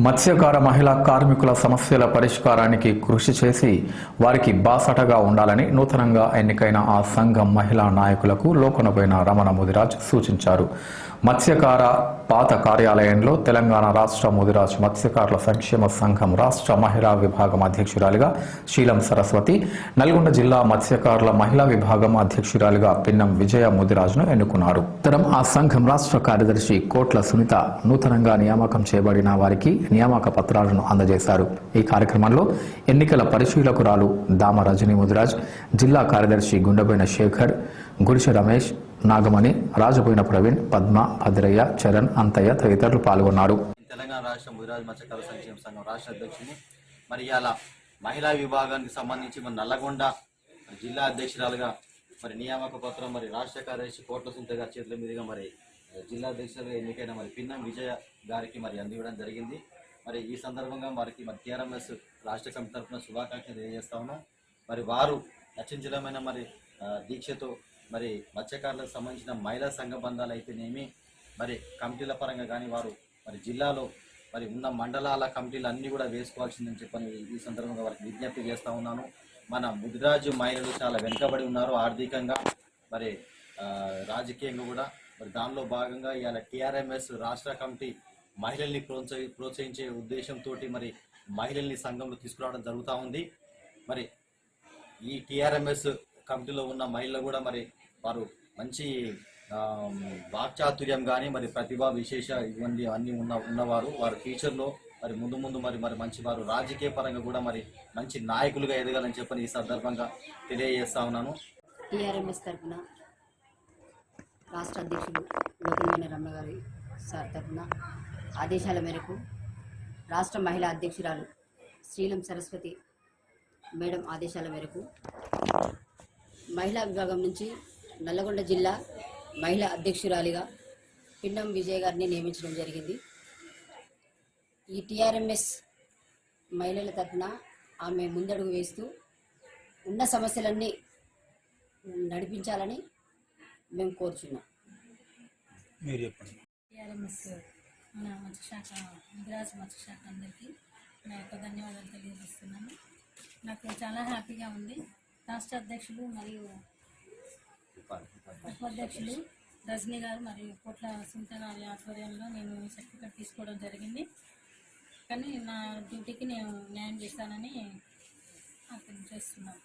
మత్స్యకార మహిళా కార్మికుల సమస్యల పరిష్కారానికి కృషి చేసి వారికి బాసటగా ఉండాలని నూతనంగా ఎన్నికైన ఆ సంఘం మహిళా నాయకులకు లోకనపోయిన రమణ ముదిరాజ్ సూచించారు. మత్స్యకార పాత కార్యాలయంలో తెలంగాణ రాష్ట్ర ముదిరాజ్ మత్స్యకారుల సంక్షేమ సంఘం రాష్ట్ర మహిళా విభాగం అధ్యక్షురాలిగా శీలం సరస్వతి నల్గొండ జిల్లా మత్స్యకారుల మహిళా విభాగం అధ్యక్షురాలిగా పిన్నం విజయ ముదిరాజ్ను ఎన్నుకున్నారు. తరం ఆ సంఘం రాష్ట్ర కార్యదర్శి కోట్ల సునీత నూతనంగా నియామకం చేయబడిన వారికి నియామక పత్రాలను అందజేశారు. ఈ కార్యక్రమంలో ఎన్నికల పరిశీలకురాలు దామ రజనీ ముదిరాజ్ జిల్లా కార్యదర్శి గుండెపోయిన శేఖర్ గుడిసె రమేష్ నాగమణి రాజపోయిన ప్రవీణ్ పద్మ భద్రయ్య చరణ్ అంతయ్య తదితరులు పాల్గొన్నారు. తెలంగాణ రాష్ట్ర ముదిరాజ్ మత్స్యకార సంక్షేమ సంఘం రాష్ట్ర అధ్యక్షుని మరి ఇవాళ మహిళా విభాగానికి సంబంధించి మన నల్లగొండ జిల్లా అధ్యక్షురాలుగా మరి నియామక పత్రం మరి రాష్ట్ర కార్యదర్శి కోట్ల సుంత గారి చేతుల మీదుగా మరి జిల్లా అధ్యక్షులుగా ఎన్నికైన మరి పిన్నం విజయ గారికి మరి అందివ్వడం జరిగింది. మరి ఈ సందర్భంగా వారికి మరి టీఆర్ఎంఎస్ రాష్ట్ర కమిటీ తరఫున శుభాకాంక్షలు తెలియజేస్తా ఉన్నాం. మరి వారు అత్యంచలమైన మరి దీక్షతో మరి మత్స్యకారులకు సంబంధించిన మహిళా సంఘ బంధాలు అయితేనేమి మరి కమిటీల పరంగా కానీ వారు మరి జిల్లాలో మరి ఉన్న మండలాల కమిటీలు అన్నీ కూడా వేసుకోవాల్సిందని చెప్పని ఈ సందర్భంగా వారికి విజ్ఞప్తి చేస్తూ ఉన్నాను. మన ముదిరాజు మహిళలు చాలా వెనుకబడి ఉన్నారు ఆర్థికంగా. మరి రాజకీయంగా కూడా. మరి దానిలో భాగంగా ఇవాళ టీఆర్ఎంఎస్ రాష్ట్ర కమిటీ మహిళల్ని ప్రోత్సహి ప్రోత్సహించే ఉద్దేశంతో మరి మహిళల్ని సంఘంలో తీసుకురావడం జరుగుతూ ఉంది. మరి ఈ టీఆర్ఎంఎస్ కమిటీలో ఉన్న మహిళలు కూడా మరి వారు మంచి వాక్చాతుర్యం కానీ మరి ప్రతిభ విశేష ఇవన్నీ అన్నీ ఉన్న ఉన్నవారు. వారు ఫ్యూచర్లో మరి ముందు ముందు మరి మరి మంచి వారు రాజకీయ పరంగా కూడా మరి మంచి నాయకులుగా ఎదగాలని చెప్పని ఈ సందర్భంగా తెలియజేస్తా ఉన్నాను. టీఆర్ఎంఎస్ తరఫున రాష్ట్ర అధ్యక్షుడు రమణ గారి సార్ తరఫున ఆదేశాల మేరకు రాష్ట్ర మహిళా అధ్యక్షురాలు శ్రీలం సరస్వతి మేడం ఆదేశాల మేరకు మహిళా విభాగం నుంచి నల్లగొండ జిల్లా మహిళా అధ్యక్షురాలిగా పిండం విజయ్ గారిని నియమించడం జరిగింది. ఈ టీఆర్ఎంఎస్ మహిళల తరఫున ఆమె ముందడుగు వేస్తూ ఉన్న సమస్యలన్నీ నడిపించాలని మేము కోరుచున్నాం. మీరు చెప్పండి. టీఆర్ఎంఎస్ మన మత్స్యశాఖ ముదిరాజ్ మత్స్యశాఖ అందరికీ నా యొక్క ధన్యవాదాలు తెలియజేస్తున్నాను. నాకు చాలా హ్యాపీగా ఉంది. రాష్ట్ర అధ్యక్షులు మరియు ఉపాధ్యక్షులు రజనీ గారు మరియు కోట్ల సుంత గారి ఆధ్వర్యంలో నేను సర్టిఫికెట్ తీసుకోవడం జరిగింది. కానీ నా డ్యూటీకి నేను న్యాయం చేస్తానని అతను చేస్తున్నాను.